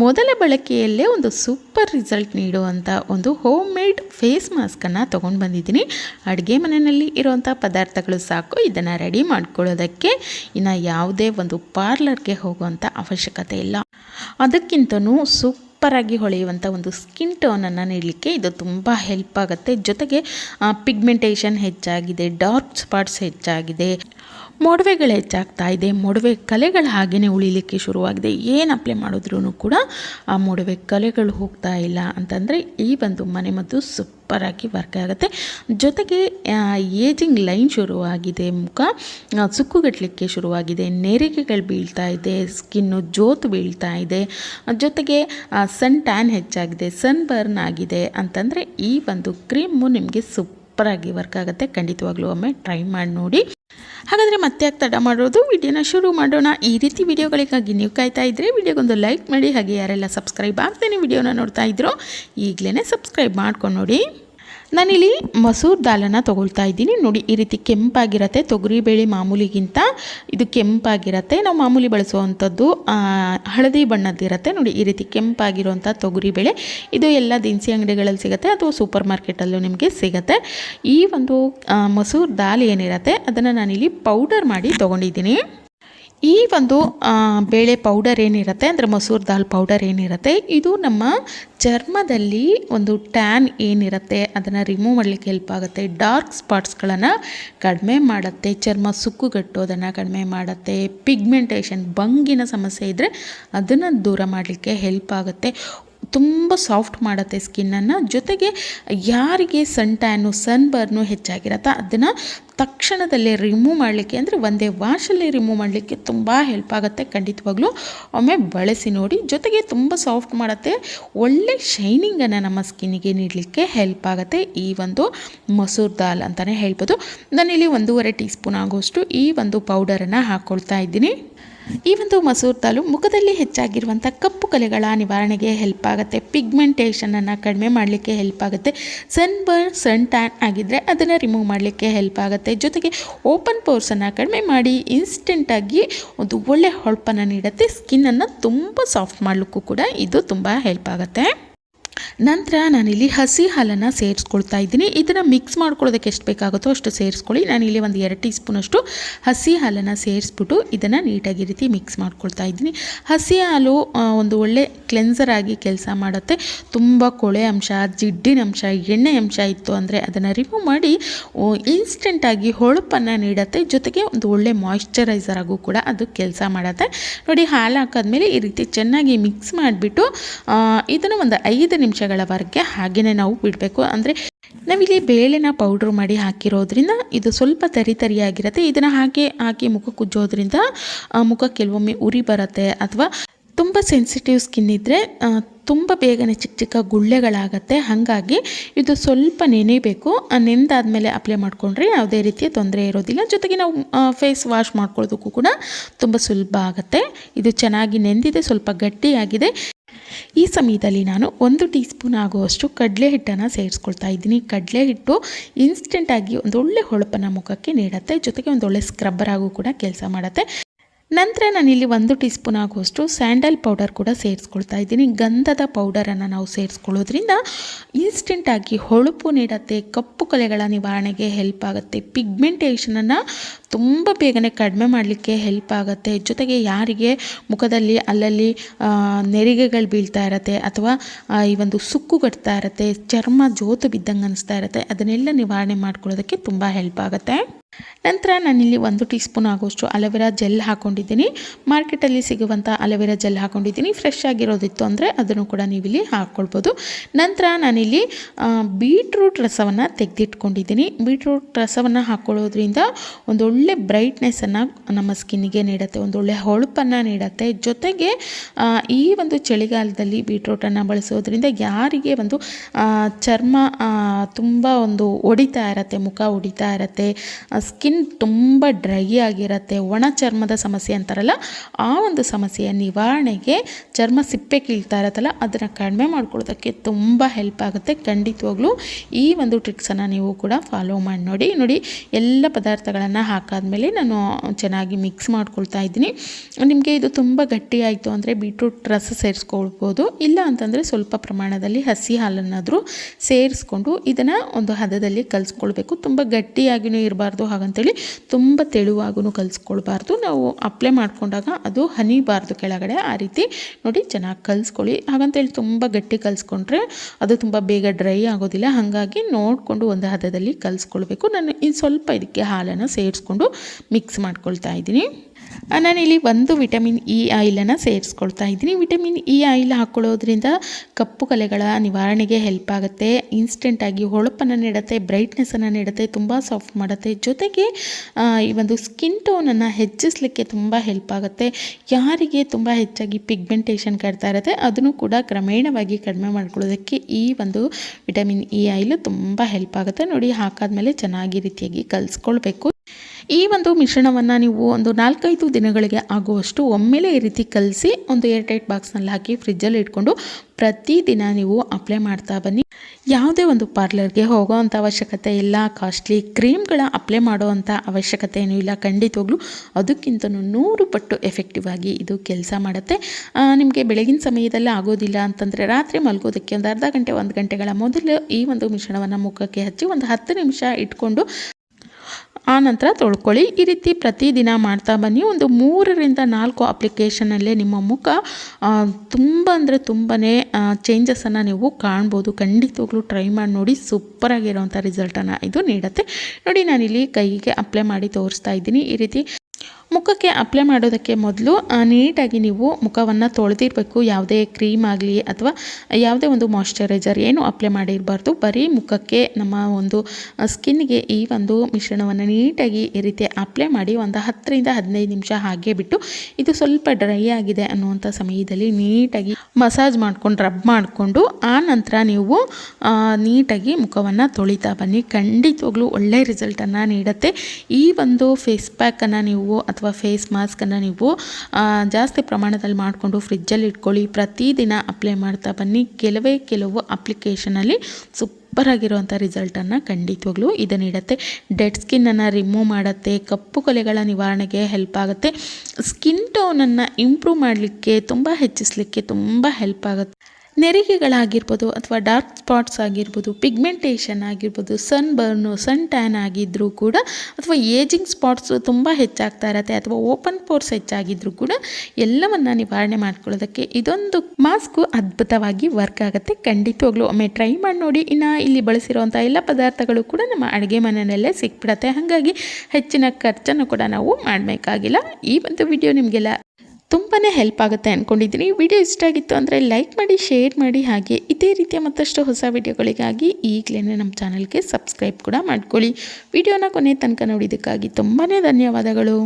ಮೊದಲ ಬಳಕೆಯಲ್ಲೇ ಒಂದು super result ನೀಡುವಂಥ ಒಂದು ಹೋಮ್ ಮೇಡ್ ಫೇಸ್ ಮಾಸ್ಕನ್ನು ತೊಗೊಂಡು ಬಂದಿದ್ದೀನಿ. ಅಡುಗೆ ಮನೆಯಲ್ಲಿ ಇರುವಂಥ ಪದಾರ್ಥಗಳು ಸಾಕು. ಇದನ್ನು ರೆಡಿ ಮಾಡ್ಕೊಳ್ಳೋದಕ್ಕೆ ಇನ್ನು ಯಾವುದೇ ಒಂದು ಪಾರ್ಲರ್ಗೆ ಹೋಗುವಂಥ ಅವಶ್ಯಕತೆ ಇಲ್ಲ. ಅದಕ್ಕಿಂತನೂ ಸೂಪರಾಗಿ ಹೊಳೆಯುವಂಥ ಒಂದು ಸ್ಕಿನ್ ಟೋನನ್ನು ನೀಡಲಿಕ್ಕೆ ಇದು ತುಂಬ ಹೆಲ್ಪ್ ಆಗುತ್ತೆ. ಜೊತೆಗೆ ಪಿಗ್ಮೆಂಟೇಷನ್ ಹೆಚ್ಚಾಗಿದೆ, ಡಾರ್ಕ್ ಸ್ಪಾಟ್ಸ್ ಹೆಚ್ಚಾಗಿದೆ. ಮೊಡವೆಗಳು ಹೆಚ್ಚಾಗ್ತಾ ಇದೆ. ಮೊಡವೆ ಕಲೆಗಳು ಹಾಗೆಯೇ ಉಳಿಲಿಕ್ಕೆ ಶುರುವಾಗಿದೆ. ಏನು ಅಪ್ಲೈ ಮಾಡಿದ್ರೂ ಕೂಡ ಆ ಮೊಡವೆ ಕಲೆಗಳು ಹೋಗ್ತಾ ಇಲ್ಲ ಅಂತಂದರೆ ಈ ಒಂದು ಮನೆಮದ್ದು ಸೂಪರಾಗಿ ವರ್ಕ್ ಆಗುತ್ತೆ. ಜೊತೆಗೆ ಏಜಿಂಗ್ ಲೈನ್ ಶುರುವಾಗಿದೆ. ಮುಖ ಸುಕ್ಕುಗಟ್ಟಲಿಕ್ಕೆ ಶುರುವಾಗಿದೆ. ನೆರಿಗೆಗಳು ಬೀಳ್ತಾ ಇದೆ. ಸ್ಕಿನ್ನು ಜೋತು ಬೀಳ್ತಾ ಇದೆ. ಜೊತೆಗೆ ಸನ್ ಟ್ಯಾನ್ ಹೆಚ್ಚಾಗಿದೆ. ಸನ್ ಬರ್ನ್ ಆಗಿದೆ ಅಂತಂದರೆ ಈ ಒಂದು ಕ್ರೀಮು ನಿಮಗೆ ಸೂಪರಾಗಿ ವರ್ಕ್ ಆಗುತ್ತೆ. ಖಂಡಿತವಾಗ್ಲೂ ಒಮ್ಮೆ ಟ್ರೈ ಮಾಡಿ ನೋಡಿ. ಹಾಗಾದರೆ ಮತ್ತೆ ಯಾಕೆ ತಡ ಮಾಡೋದು? ವಿಡಿಯೋನ ಶುರು ಮಾಡೋಣ. ಈ ರೀತಿ ವಿಡಿಯೋಗಳಿಗಾಗಿ ನೀವು ಕಾಯ್ತಾ ಇದ್ದರೆ ವಿಡಿಯೋಗೊಂದು ಲೈಕ್ ಮಾಡಿ ಹಾಗೆ ಯಾರೆಲ್ಲ ಸಬ್ಸ್ಕ್ರೈಬ್ ಆಗ್ತೇನೆ ವಿಡಿಯೋನ ನೋಡ್ತಾ ಇದ್ರೋ ಈಗಲೇ ಸಬ್ಸ್ಕ್ರೈಬ್ ಮಾಡ್ಕೊಂಡು ನೋಡಿ. ನಾನಿಲ್ಲಿ ಮಸೂರ್ ದಾಲನ್ನು ತೊಗೊಳ್ತಾ ಇದ್ದೀನಿ. ನೋಡಿ, ಈ ರೀತಿ ಕೆಂಪಾಗಿರತ್ತೆ ತೊಗರಿಬೇಳೆ ಮಾಮೂಲಿಗಿಂತ. ಇದು ಕೆಂಪಾಗಿರತ್ತೆ. ನಾವು ಮಾಮೂಲಿ ಬಳಸುವಂಥದ್ದು ಹಳದಿ ಬಣ್ಣದ್ದಿರತ್ತೆ. ನೋಡಿ, ಈ ರೀತಿ ಕೆಂಪಾಗಿರುವಂಥ ತೊಗರಿಬೇಳೆ ಇದು ಎಲ್ಲ ದಿನಸಿ ಅಂಗಡಿಗಳಲ್ಲಿ ಸಿಗುತ್ತೆ ಅಥವಾ ಸೂಪರ್ ಮಾರ್ಕೆಟಲ್ಲೂ ನಿಮಗೆ ಸಿಗುತ್ತೆ. ಈ ಒಂದು ಮಸೂರ್ ದಾಲ್ ಏನಿರತ್ತೆ, ಅದನ್ನು ನಾನಿಲ್ಲಿ ಪೌಡರ್ ಮಾಡಿ ತೊಗೊಂಡಿದ್ದೀನಿ. ಈ ಒಂದು ಬೇಳೆ ಪೌಡರ್ ಏನಿರುತ್ತೆ, ಅಂದರೆ ಮಸೂರ್ ದಾಲ್ ಪೌಡರ್ ಏನಿರುತ್ತೆ, ಇದು ನಮ್ಮ ಚರ್ಮದಲ್ಲಿ ಒಂದು ಟ್ಯಾನ್ ಏನಿರುತ್ತೆ, ಅದನ್ನು ರಿಮೂವ್ ಮಾಡಲಿಕ್ಕೆ ಹೆಲ್ಪ್ ಆಗುತ್ತೆ. ಡಾರ್ಕ್ ಸ್ಪಾಟ್ಸ್ಗಳನ್ನು ಕಡಿಮೆ ಮಾಡುತ್ತೆ, ಚರ್ಮ ಸುಕ್ಕುಗಟ್ಟೋದನ್ನು ಕಡಿಮೆ ಮಾಡುತ್ತೆ ಪಿಗ್ಮೆಂಟೇಷನ್ ಬಂಗಿನ ಸಮಸ್ಯೆ ಇದ್ದರೆ ಅದನ್ನು ದೂರ ಮಾಡಲಿಕ್ಕೆ ಹೆಲ್ಪ್ ಆಗುತ್ತೆ. ತುಂಬ ಸಾಫ್ಟ್ ಮಾಡುತ್ತೆ ಸ್ಕಿನ್ನನ್ನು ಜೊತೆಗೆ ಯಾರಿಗೆ ಸನ್ ಟ್ಯಾನು ಸನ್ ಹೆಚ್ಚಾಗಿರತ್ತೆ, ಅದನ್ನು ತಕ್ಷಣದಲ್ಲೇ ರಿಮೂವ್ ಮಾಡಲಿಕ್ಕೆ ಅಂದರೆ ಒಂದೇ ವಾಶಲ್ಲಿ ರಿಮೂವ್ ಮಾಡಲಿಕ್ಕೆ ತುಂಬ ಹೆಲ್ಪ್ ಆಗುತ್ತೆ ಖಂಡಿತವಾಗ್ಲೂ. ಒಮ್ಮೆ ಬಳಸಿ ನೋಡಿ. ಜೊತೆಗೆ ತುಂಬ ಸಾಫ್ಟ್ ಮಾಡುತ್ತೆ. ಒಳ್ಳೆ ಶೈನಿಂಗನ್ನು ನಮ್ಮ ಸ್ಕಿನ್ನಿಗೆ ನೀಡಲಿಕ್ಕೆ ಹೆಲ್ಪ್ ಆಗುತ್ತೆ. ಈ ಒಂದು ಮಸೂರ್ ದಾಲ್ ಅಂತಲೇ ಹೇಳ್ಬೋದು. ನಾನಿಲ್ಲಿ ಒಂದೂವರೆ ಟೀ ಸ್ಪೂನ್ ಆಗುವಷ್ಟು ಈ ಒಂದು ಪೌಡರನ್ನು ಹಾಕ್ಕೊಳ್ತಾ ಇದ್ದೀನಿ. ಈ ಒಂದು ಮಸೂರ್ ದಾಲು ಮುಖದಲ್ಲಿ ಹೆಚ್ಚಾಗಿರುವಂಥ ಕಪ್ಪು ಕಲೆಗಳ ನಿವಾರಣೆಗೆ ಹೆಲ್ಪ್ ಆಗುತ್ತೆ. ಪಿಗ್ಮೆಂಟೇಷನನ್ನು ಕಡಿಮೆ ಮಾಡಲಿಕ್ಕೆ ಹೆಲ್ಪ್ ಆಗುತ್ತೆ. ಸನ್ ಬರ್ನ್ ಸನ್ ಟ್ಯಾನ್ ಆಗಿದ್ದರೆ ಅದನ್ನು ರಿಮೂವ್ ಮಾಡಲಿಕ್ಕೆ ಹೆಲ್ಪ್ ಆಗುತ್ತೆ. ಜೊತೆಗೆ ಓಪನ್ ಪೋರ್ಸನ್ನು ಕಡಿಮೆ ಮಾಡಿ ಇನ್ಸ್ಟೆಂಟಾಗಿ ಒಂದು ಒಳ್ಳೆ ಹೊಳಪನ್ನು ನೀಡುತ್ತೆ. ಸ್ಕಿನ್ನನ್ನು ತುಂಬ ಸಾಫ್ಟ್ ಮಾಡಲಿಕ್ಕೂ ಕೂಡ ಇದು ತುಂಬ ಹೆಲ್ಪ್ ಆಗುತ್ತೆ. ನಂತರ ನಾನಿಲ್ಲಿ ಹಸಿ ಹಾಲನ್ನು ಸೇರಿಸ್ಕೊಳ್ತಾ ಇದ್ದೀನಿ. ಇದನ್ನು ಮಿಕ್ಸ್ ಮಾಡ್ಕೊಳ್ಳೋದಕ್ಕೆ ಎಷ್ಟು ಬೇಕಾಗುತ್ತೋ ಅಷ್ಟು ಸೇರಿಸ್ಕೊಳ್ಳಿ. ನಾನಿಲ್ಲಿ ಒಂದು ಎರಡು ಟೀ ಸ್ಪೂನಷ್ಟು ಹಸಿ ಹಾಲನ್ನು ಸೇರಿಸ್ಬಿಟ್ಟು ಇದನ್ನು ನೀಟಾಗಿ ರೀತಿ ಮಿಕ್ಸ್ ಮಾಡ್ಕೊಳ್ತಾ ಇದ್ದೀನಿ. ಹಸಿ ಹಾಲು ಒಂದು ಒಳ್ಳೆ ಕ್ಲೆನ್ಸರ್ ಆಗಿ ಕೆಲಸ ಮಾಡುತ್ತೆ. ತುಂಬ ಕೊಳೆ ಅಂಶ, ಜಿಡ್ಡಿನ ಅಂಶ, ಎಣ್ಣೆ ಅಂಶ ಇತ್ತು ಅಂದರೆ ಅದನ್ನು ರಿಮೂವ್ ಮಾಡಿ ಇನ್ಸ್ಟೆಂಟಾಗಿ ಹೊಳಪನ್ನು ನೀಡುತ್ತೆ. ಜೊತೆಗೆ ಒಂದು ಒಳ್ಳೆ ಮಾಯ್ಶ್ಚರೈಸರ್ ಆಗೂ ಕೂಡ ಅದು ಕೆಲಸ ಮಾಡುತ್ತೆ. ನೋಡಿ ಹಾಲು ಹಾಕಾದ್ಮೇಲೆ ಈ ರೀತಿ ಚೆನ್ನಾಗಿ ಮಿಕ್ಸ್ ಮಾಡಿಬಿಟ್ಟು ಇದನ್ನು ಒಂದು ಐದು ನಿಮಿಷಗಳವರೆಗೆ ಹಾಗೆಯೇ ನಾವು ಬಿಡಬೇಕು. ಅಂದರೆ ನಾವಿಲ್ಲಿ ಬೇಳೆನ ಪೌಡ್ರ್ ಮಾಡಿ ಹಾಕಿರೋದ್ರಿಂದ ಇದು ಸ್ವಲ್ಪ ತರಿ ತರಿಯಾಗಿರುತ್ತೆ. ಇದನ್ನು ಹಾಗೆ ಹಾಕಿ ಮುಖ ಕುಜ್ಜೋದ್ರಿಂದ ಮುಖ ಕೆಲವೊಮ್ಮೆ ಉರಿ ಬರುತ್ತೆ ಅಥವಾ ತುಂಬ ಸೆನ್ಸಿಟಿವ್ ಸ್ಕಿನ್ ಇದ್ದರೆ ತುಂಬ ಬೇಗನೆ ಚಿಕ್ಕ ಚಿಕ್ಕ ಗುಳ್ಳೆಗಳಾಗತ್ತೆ. ಹಾಗಾಗಿ ಇದು ಸ್ವಲ್ಪ ನೆನೆಯಬೇಕು ಆ, ನೆಂದಾದ್ಮೇಲೆ ಅಪ್ಲೈ ಮಾಡಿಕೊಂಡ್ರೆ ಯಾವುದೇ ರೀತಿಯ ತೊಂದರೆ ಇರೋದಿಲ್ಲ. ಜೊತೆಗೆ ನಾವು ಫೇಸ್ ವಾಶ್ ಮಾಡ್ಕೊಳ್ಳೋದಕ್ಕೂ ಕೂಡ ತುಂಬ ಸುಲಭ ಆಗುತ್ತೆ. ಇದು ಚೆನ್ನಾಗಿ ನೆಂದಿದೆ ಸ್ವಲ್ಪ ಗಟ್ಟಿಯಾಗಿದೆ. ಈ ಸಮಯದಲ್ಲಿ ನಾನು ಒಂದು ಟೀ ಸ್ಪೂನ್ ಆಗುವಷ್ಟು ಕಡಲೆ ಹಿಟ್ಟನ್ನು ಸೇರಿಸ್ಕೊಳ್ತಾ ಇದ್ದೀನಿ. ಕಡಲೆ ಹಿಟ್ಟು ಇನ್ಸ್ಟೆಂಟಾಗಿ ಒಂದು ಒಳ್ಳೆ ಹೊಳಪನ್ನು ಮುಖಕ್ಕೆ ನೀಡುತ್ತೆ. ಜೊತೆಗೆ ಒಂದು ಒಳ್ಳೆ ಸ್ಕ್ರಬ್ಬರ್ ಆಗು ಕೂಡ ಕೆಲಸ ಮಾಡುತ್ತೆ. ನಂತರ ನಾನಿಲ್ಲಿ ಒಂದು ಟೀ ಸ್ಪೂನ್ ಆಗುವಷ್ಟು ಸ್ಯಾಂಡಲ್ ಪೌಡರ್ ಕೂಡ ಸೇರಿಸ್ಕೊಳ್ತಾ ಇದ್ದೀನಿ. ಗಂಧದ ಪೌಡರನ್ನು ನಾವು ಸೇರಿಸ್ಕೊಳ್ಳೋದ್ರಿಂದ ಇನ್ಸ್ಟೆಂಟಾಗಿ ಹೊಳಪು ನೀಡುತ್ತೆ, ಕಪ್ಪು ಕಲೆಗಳ ನಿವಾರಣೆಗೆ ಹೆಲ್ಪ್ ಆಗುತ್ತೆ. ಪಿಗ್ಮೆಂಟೇಷನನ್ನು ತುಂಬ ಬೇಗನೆ ಕಡಿಮೆ ಮಾಡಲಿಕ್ಕೆ ಹೆಲ್ಪ್ ಆಗುತ್ತೆ. ಜೊತೆಗೆ ಯಾರಿಗೆ ಮುಖದಲ್ಲಿ, ಅಲ್ಲಲ್ಲಿ ನೆರಿಗೆಗಳು ಬೀಳ್ತಾ ಇರತ್ತೆ ಅಥವಾ ಈ ಒಂದು ಸುಕ್ಕು ಕಟ್ತಾ ಇರತ್ತೆ, ಚರ್ಮ ಜೋತು ಬಿದ್ದಂಗೆ ಅನಿಸ್ತಾ ಇರುತ್ತೆ, ಅದನ್ನೆಲ್ಲ ನಿವಾರಣೆ ಮಾಡ್ಕೊಳ್ಳೋದಕ್ಕೆ ತುಂಬ ಹೆಲ್ಪ್ ಆಗುತ್ತೆ. ನಂತರ ನಾನಿಲ್ಲಿ ಒಂದು ಟೀ ಸ್ಪೂನ್ ಆಗೋಷ್ಟು ಅಲೋವೆರಾ ಜೆಲ್ ಹಾಕ್ಕೊಂಡಿದ್ದೀನಿ ಮಾರ್ಕೆಟಲ್ಲಿ ಸಿಗುವಂಥ ಅಲೋವೆರಾ ಜೆಲ್ ಹಾಕ್ಕೊಂಡಿದ್ದೀನಿ ಫ್ರೆಶ್ ಆಗಿರೋದಿತ್ತು ಅಂದರೆ ಅದನ್ನು ಕೂಡ ನೀವಿಲ್ಲಿ ಹಾಕ್ಕೊಳ್ಬೋದು ನಂತರ ನಾನಿಲ್ಲಿ ಬೀಟ್ರೂಟ್ ರಸವನ್ನು ತೆಗೆದಿಟ್ಕೊಂಡಿದ್ದೀನಿ. ಬೀಟ್ರೂಟ್ ರಸವನ್ನು ಹಾಕ್ಕೊಳ್ಳೋದ್ರಿಂದ ಒಂದೊಳ್ಳೆ ಬ್ರೈಟ್ನೆಸ್ಸನ್ನು ನಮ್ಮ ಸ್ಕಿನ್ನಿಗೆ ನೀಡುತ್ತೆ, ಒಂದೊಳ್ಳೆ ಹೊಳಪನ್ನು ನೀಡುತ್ತೆ. ಜೊತೆಗೆ ಈ ಒಂದು ಚಳಿಗಾಲದಲ್ಲಿ ಬೀಟ್ರೂಟನ್ನು ಬಳಸೋದ್ರಿಂದ ಯಾರಿಗೆ ಒಂದು ಚರ್ಮ ತುಂಬ ಒಂದು ಒಡಿತಾ ಇರತ್ತೆ, ಮುಖ ಒಡಿತಾ ಇರತ್ತೆ ಸ್ಕಿನ್ ತುಂಬ ಡ್ರೈ ಆಗಿರುತ್ತೆ, ಒಣ ಚರ್ಮದ ಸಮಸ್ಯೆ ಅಂತಾರಲ್ಲ, ಆ ಒಂದು ಸಮಸ್ಯೆಯ ನಿವಾರಣೆಗೆ ಚರ್ಮ ಸಿಪ್ಪೆ ಕೀಳ್ತಾ ಇರತ್ತಲ್ಲ, ಅದನ್ನು ಕಡಿಮೆ ಮಾಡ್ಕೊಳ್ಳೋದಕ್ಕೆ ತುಂಬ ಹೆಲ್ಪ್ ಆಗುತ್ತೆ. ಖಂಡಿತವಾಗ್ಲೂ ಈ ಒಂದು ಟ್ರಿಕ್ಸನ್ನು ನೀವು ಕೂಡ ಫಾಲೋ ಮಾಡಿ ನೋಡಿ ನೋಡಿ ಎಲ್ಲ ಪದಾರ್ಥಗಳನ್ನು ಹಾಕಾದ್ಮೇಲೆ ನಾನು ಚೆನ್ನಾಗಿ ಮಿಕ್ಸ್ ಮಾಡ್ಕೊಳ್ತಾ ಇದ್ದೀನಿ. ನಿಮಗೆ ಇದು ತುಂಬ ಗಟ್ಟಿ ಆಯಿತು ಅಂದರೆ ಬೀಟ್ರೂಟ್ ರಸ ಸೇರಿಸ್ಕೊಳ್ಬೋದು, ಇಲ್ಲ ಅಂತಂದರೆ ಸ್ವಲ್ಪ ಪ್ರಮಾಣದಲ್ಲಿ ಹಸಿ ಹಾಲನ್ನಾದರೂ ಸೇರಿಸ್ಕೊಂಡು ಇದನ್ನು ಒಂದು ಹದದಲ್ಲಿ ಕಲಿಸ್ಕೊಳ್ಬೇಕು. ತುಂಬ ಗಟ್ಟಿಯಾಗಿಯೂ ಇರಬಾರ್ದು ಹಾಗಂತೇಳಿ ತುಂಬ ತೆಳುವಾಗೂ ಕಲಿಸ್ಕೊಳ್ಬಾರ್ದು. ನಾವು ಅಪ್ಲೈ ಮಾಡಿಕೊಂಡಾಗ ಅದು ಹನಿಬಾರ್ದು ಕೆಳಗಡೆ ಆ ರೀತಿ. ನೋಡಿ ಚೆನ್ನಾಗಿ ಕಲಿಸ್ಕೊಳ್ಳಿ. ಹಾಗಂತೇಳಿ ತುಂಬ ಗಟ್ಟಿ ಕಲಿಸ್ಕೊಂಡ್ರೆ ಅದು ತುಂಬ ಬೇಗ ಡ್ರೈ ಆಗೋದಿಲ್ಲ. ಹಾಗಾಗಿ ನೋಡಿಕೊಂಡು ಒಂದು ಹದದಲ್ಲಿ ಕಲಿಸ್ಕೊಳ್ಬೇಕು. ನಾನು ಇನ್ನು ಸ್ವಲ್ಪ ಇದಕ್ಕೆ ಹಾಲನ್ನು ಸೇರಿಸ್ಕೊಂಡು ಮಿಕ್ಸ್ ಮಾಡ್ಕೊಳ್ತಾ ಇದ್ದೀನಿ. ನಾನಿಲ್ಲಿ ಒಂದು ವಿಟಮಿನ್ ಇ ಆಯಿಲನ್ನು ಸೇರಿಸ್ಕೊಳ್ತಾ ಇದ್ದೀನಿ. ವಿಟಮಿನ್ ಇ ಆಯಿಲ್ ಹಾಕ್ಕೊಳ್ಳೋದ್ರಿಂದ ಕಪ್ಪು ಕಲೆಗಳ ನಿವಾರಣೆಗೆ ಹೆಲ್ಪ್ ಆಗುತ್ತೆ. ಇನ್ಸ್ಟೆಂಟಾಗಿ ಹೊಳಪನ್ನು ನೀಡುತ್ತೆ ಬ್ರೈಟ್ನೆಸ್ಸನ್ನು ನೀಡುತ್ತೆ, ತುಂಬ ಸಾಫ್ಟ್ ಮಾಡುತ್ತೆ. ಜೊತೆಗೆ ಈ ಒಂದು ಸ್ಕಿನ್ ಟೋನನ್ನು ಹೆಚ್ಚಿಸಲಿಕ್ಕೆ ತುಂಬ ಹೆಲ್ಪ್ ಆಗುತ್ತೆ. ಯಾರಿಗೆ ತುಂಬ ಹೆಚ್ಚಾಗಿ ಪಿಗ್ಮೆಂಟೇಷನ್ ಕಾಡ್ತಾ ಇರುತ್ತೆ, ಅದನ್ನು ಕೂಡ ಕ್ರಮೇಣವಾಗಿ ಕಡಿಮೆ ಮಾಡ್ಕೊಳ್ಳೋದಕ್ಕೆ ಈ ಒಂದು ವಿಟಮಿನ್ ಇ ಆಯಿಲ್ ತುಂಬ ಹೆಲ್ಪ್ ಆಗುತ್ತೆ. ನೋಡಿ, ಹಾಕಾದ್ಮೇಲೆ ಚೆನ್ನಾಗಿ ರೀತಿಯಾಗಿ ಕಲಿಸ್ಕೊಳ್ಬೇಕು. ಈ ಒಂದು ಮಿಶ್ರಣವನ್ನು ನೀವು ಒಂದು ನಾಲ್ಕೈದು ದಿನಗಳಿಗೆ ಆಗುವಷ್ಟು ಒಮ್ಮೆಲೆ ಈ ರೀತಿ ಕಲಸಿ ಒಂದು ಏರ್ ಟೈಟ್ ಬಾಕ್ಸ್ನಲ್ಲಿ ಹಾಕಿ ಫ್ರಿಜ್ಜಲ್ಲಿ ಇಟ್ಕೊಂಡು ಪ್ರತಿದಿನ ನೀವು ಅಪ್ಲೈ ಮಾಡ್ತಾ ಬನ್ನಿ. ಯಾವುದೇ ಒಂದು ಪಾರ್ಲರ್ಗೆ ಹೋಗೋ ಅಂಥ ಅವಶ್ಯಕತೆ ಇಲ್ಲ. ಕಾಸ್ಟ್ಲಿ ಕ್ರೀಮ್ಗಳ ಅಪ್ಲೈ ಮಾಡುವಂಥ ಅವಶ್ಯಕತೆ ಏನೂ ಇಲ್ಲ. ಖಂಡಿತವಾಗ್ಲೂ ಅದಕ್ಕಿಂತ ನೂರು ಪಟ್ಟು ಎಫೆಕ್ಟಿವ್ ಆಗಿ ಇದು ಕೆಲಸ ಮಾಡುತ್ತೆ. ನಿಮಗೆ ಬೆಳಗಿನ ಸಮಯದಲ್ಲಿ ಆಗೋದಿಲ್ಲ ಅಂತಂದರೆ ರಾತ್ರಿ ಮಲಗೋದಕ್ಕೆ ಒಂದು ಅರ್ಧ ಗಂಟೆ, ಒಂದು ಗಂಟೆಗಳ ಮೊದಲು ಈ ಒಂದು ಮಿಶ್ರಣವನ್ನು ಮುಖಕ್ಕೆ ಹಚ್ಚಿ ಒಂದು ಹತ್ತು ನಿಮಿಷ ಇಟ್ಕೊಂಡು ಆ ನಂತರ ತೊಳ್ಕೊಳ್ಳಿ. ಈ ರೀತಿ ಪ್ರತಿದಿನ ಮಾಡ್ತಾ ಬನ್ನಿ. ಒಂದು ಮೂರರಿಂದ ನಾಲ್ಕು ಅಪ್ಲಿಕೇಶನಲ್ಲೇ ನಿಮ್ಮ ಮುಖ ತುಂಬ ಅಂದರೆ ತುಂಬಾ ಚೇಂಜಸನ್ನು ನೀವು ಕಾಣ್ಬೋದು. ಖಂಡಿತವಾಗ್ಲೂ ಟ್ರೈ ಮಾಡಿ ನೋಡಿ. ಸೂಪರಾಗಿರೋಂಥ ರಿಸಲ್ಟನ್ನು ಇದು ನೀಡುತ್ತೆ. ನೋಡಿ, ನಾನಿಲ್ಲಿ ಕೈಗೆ ಅಪ್ಲೈ ಮಾಡಿ ತೋರಿಸ್ತಾ ಇದ್ದೀನಿ. ಈ ರೀತಿ ಮುಖಕ್ಕೆ ಅಪ್ಲೈ ಮಾಡೋದಕ್ಕೆ ಮೊದಲು ನೀಟಾಗಿ ನೀವು ಮುಖವನ್ನು ತೊಳೆದಿರಬೇಕು. ಯಾವುದೇ ಕ್ರೀಮ್ ಆಗಲಿ ಅಥವಾ ಯಾವುದೇ ಒಂದು ಮಾಯ್ಶ್ಚರೈಸರ್ ಏನು ಅಪ್ಲೈ ಮಾಡಿರಬಾರ್ದು. ಬರೀ ಮುಖಕ್ಕೆ ನಮ್ಮ ಒಂದು ಸ್ಕಿನ್ಗೆ ಈ ಒಂದು ಮಿಶ್ರಣವನ್ನು ನೀಟಾಗಿ ಈ ರೀತಿ ಅಪ್ಲೈ ಮಾಡಿ ಒಂದು ಹತ್ತರಿಂದ ಹದಿನೈದು ನಿಮಿಷ ಹಾಗೆ ಬಿಟ್ಟು, ಇದು ಸ್ವಲ್ಪ ಡ್ರೈ ಆಗಿದೆ ಅನ್ನುವಂಥ ಸಮಯದಲ್ಲಿ ನೀಟಾಗಿ ಮಸಾಜ್ ಮಾಡ್ಕೊಂಡು, ರಬ್ ಮಾಡಿಕೊಂಡು, ಆ ನಂತರ ನೀವು ನೀಟಾಗಿ ಮುಖವನ್ನು ತೊಳಿತಾ ಬನ್ನಿ. ಖಂಡಿತವಾಗ್ಲೂ ಒಳ್ಳೆ ರಿಸಲ್ಟನ್ನು ನೀಡುತ್ತೆ. ಈ ಒಂದು ಫೇಸ್ ಪ್ಯಾಕನ್ನು ನೀವು ಅಥವಾ ಫೇಸ್ ಮಾಸ್ಕನ್ನು ನೀವು ಜಾಸ್ತಿ ಪ್ರಮಾಣದಲ್ಲಿ ಮಾಡಿಕೊಂಡು ಫ್ರಿಜ್ಜಲ್ಲಿ ಇಟ್ಕೊಳ್ಳಿ. ಪ್ರತಿದಿನ ಅಪ್ಲೈ ಮಾಡ್ತಾ ಬನ್ನಿ. ಕೆಲವೇ ಕೆಲವು ಅಪ್ಲಿಕೇಶನಲ್ಲಿ ಸೂಪರ್ ಆಗಿರುವಂಥ ರಿಸಲ್ಟನ್ನು ಖಂಡಿತವಾಗ್ಲೂ ಇದು ನೀಡುತ್ತೆ. ಡೆಡ್ ಸ್ಕಿನ್ನನ್ನು ರಿಮೂವ್ ಮಾಡುತ್ತೆ. ಕಪ್ಪು ಕೊಲೆಗಳ ನಿವಾರಣೆಗೆ ಹೆಲ್ಪ್ ಆಗುತ್ತೆ. ಸ್ಕಿನ್ ಟೋನನ್ನು ಇಂಪ್ರೂವ್ ಮಾಡಲಿಕ್ಕೆ, ತುಂಬ ಹೆಚ್ಚಿಸಲಿಕ್ಕೆ ತುಂಬ ಹೆಲ್ಪ್ ಆಗುತ್ತೆ. ನೆರಿಗೆಗಳಾಗಿರ್ಬೋದು ಅಥವಾ ಡಾರ್ಕ್ ಸ್ಪಾಟ್ಸ್ ಆಗಿರ್ಬೋದು ಪಿಗ್ಮೆಂಟೇಷನ್ ಆಗಿರ್ಬೋದು ಸನ್ ಬರ್ನು ಸನ್ ಟ್ಯಾನ್ ಆಗಿದ್ದರೂ ಕೂಡ ಅಥವಾ ಏಜಿಂಗ್ ಸ್ಪಾಟ್ಸು ತುಂಬ ಹೆಚ್ಚಾಗ್ತಾ ಇರತ್ತೆ ಅಥವಾ ಓಪನ್ ಪೋರ್ಸ್ ಹೆಚ್ಚಾಗಿದ್ದರೂ ಕೂಡ ಎಲ್ಲವನ್ನು ನಿವಾರಣೆ ಮಾಡ್ಕೊಳ್ಳೋದಕ್ಕೆ ಇದೊಂದು ಮಾಸ್ಕು ಅದ್ಭುತವಾಗಿ ವರ್ಕ್ ಆಗುತ್ತೆ. ಖಂಡಿತವಾಗ್ಲೂ ಒಮ್ಮೆ ಟ್ರೈ ಮಾಡಿ ನೋಡಿ. ಇನ್ನು ಇಲ್ಲಿ ಬಳಸಿರುವಂಥ ಎಲ್ಲ ಪದಾರ್ಥಗಳು ಕೂಡ ನಮ್ಮ ಅಡುಗೆ ಮನೆಯಲ್ಲೇ ಸಿಕ್ಬಿಡತ್ತೆ. ಹಾಗಾಗಿ ಹೆಚ್ಚಿನ ಖರ್ಚನ್ನು ಕೂಡ ನಾವು ಮಾಡಬೇಕಾಗಿಲ್ಲ. ಈ ಒಂದು ವಿಡಿಯೋ ನಿಮಗೆಲ್ಲ ತುಂಬಾ ಹೆಲ್ಪ್ ಆಗುತ್ತೆ ಅಂದ್ಕೊಂಡಿದ್ದೀನಿ ವಿಡಿಯೋ ಇಷ್ಟ ಆಗಿತ್ತು ಅಂದರೆ ಲೈಕ್ ಮಾಡಿ ಶೇರ್ ಮಾಡಿ ಹಾಗೆ ಇದೇ ರೀತಿಯ ಮತ್ತಷ್ಟು ಹೊಸ ವಿಡಿಯೋಗಳಿಗಾಗಿ ಈಗಲೇ ನಮ್ಮ ಚಾನಲ್ಗೆ ಸಬ್ಸ್ಕ್ರೈಬ್ ಕೂಡ ಮಾಡ್ಕೊಳ್ಳಿ. ವಿಡಿಯೋನ ಕೊನೆ ತನಕ ನೋಡಿದ್ದಕ್ಕಾಗಿ ತುಂಬಾ ಧನ್ಯವಾದಗಳು.